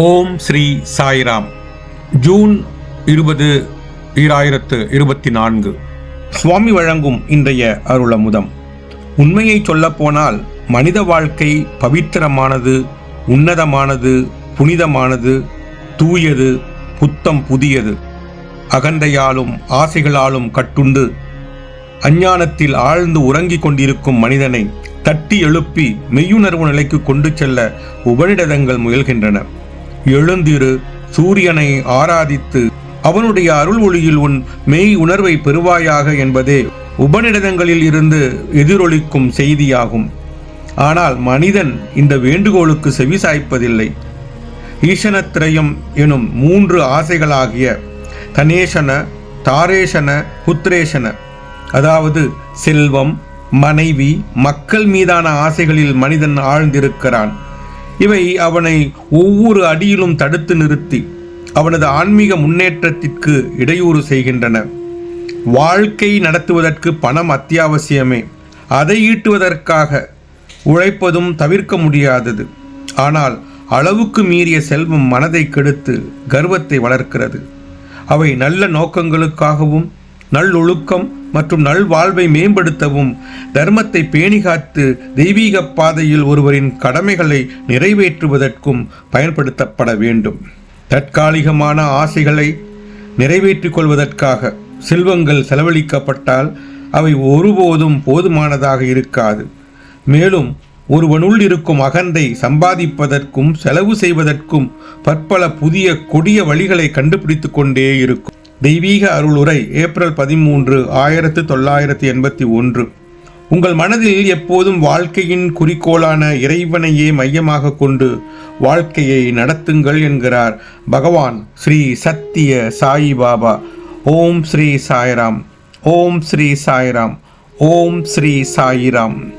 ஓம் Sri Sairam. June இருபது ஈராயிரத்து இருபத்தி நான்கு. சுவாமி வழங்கும் இன்றைய அருளமுதம். உண்மையை சொல்லப்போனால் மனித வாழ்க்கை பவித்திரமானது உன்னதமானது புனிதமானது தூயது புத்தம் புதியது. அகந்தையாலும் ஆசைகளாலும் கட்டுண்டு அஞ்ஞானத்தில் ஆழ்ந்து உறங்கிக் கொண்டிருக்கும் மனிதனை தட்டி எழுப்பி மெய்யுணர்வு நிலைக்கு கொண்டு செல்ல உபனிடதங்கள் முயல்கின்றன. எழுந்திரு சூரியனை ஆராதித்து அவனுடைய அருள் ஒளியில் உன் மெய் உணர்வை பெறுவாயாக என்பதே உபநிடதங்களில் இருந்து எதிரொலிக்கும் செய்தியாகும். ஆனால் மனிதன் இந்த வேண்டுகோளுக்கு செவிசாய்ப்பதில்லை. ஈசனத்திரயம் எனும் மூன்று ஆசைகளாகிய தனேஷன தாரேஷன புத்ரேஷன அதாவது செல்வம் மனைவி மக்கள் மீதான ஆசைகளில் மனிதன் ஆழ்ந்திருக்கிறான். இவை அவனை ஒவ்வொரு அடியிலும் தடுத்து நிறுத்தி அவனது ஆன்மீக முன்னேற்றத்திற்கு இடையூறு செய்கின்றன. வாழ்க்கை நடத்துவதற்கு பணம் அத்தியாவசியமே. அதை ஈட்டுவதற்காக உழைப்பதும் தவிர்க்க முடியாதது. ஆனால் அளவுக்கு மீறிய செல்வம் மனதை கெடுத்து கர்வத்தை வளர்க்கிறது. அவை நல்ல நோக்கங்களுக்காகவும் நல்லொழுக்கம் மற்றும் நல்வாழ்வை மேம்படுத்தவும் தர்மத்தை பேணிகாத்து தெய்வீக பாதையில் ஒருவரின் கடமைகளை நிறைவேற்றுவதற்கும் பயன்படுத்தப்பட வேண்டும். தற்காலிகமான ஆசைகளை நிறைவேற்றிக் கொள்வதற்காக செல்வங்கள் செலவழிக்கப்பட்டால் அவை ஒருபோதும் போதுமானதாக இருக்காது. மேலும் ஒருவனுள் இருக்கும் அகந்தை சம்பாதிப்பதற்கும் செலவு செய்வதற்கும் பற்பல புதிய கொடிய வழிகளை கண்டுபிடித்து கொண்டே இருக்கும். தெய்வீக அருளுரை ஏப்ரல் பதிமூன்று ஆயிரத்து தொள்ளாயிரத்தி எண்பத்தி ஒன்று. உங்கள் மனதில் எப்போதும் வாழ்க்கையின் குறிக்கோளான இறைவனையே மையமாக கொண்டு வாழ்க்கையை நடத்துங்கள் என்கிறார் பகவான் ஸ்ரீ சத்திய சாயி பாபா. ஓம் ஸ்ரீ சாய்ராம். ஓம் ஸ்ரீ சாய்ராம். ஓம் ஸ்ரீ சாயிராம்.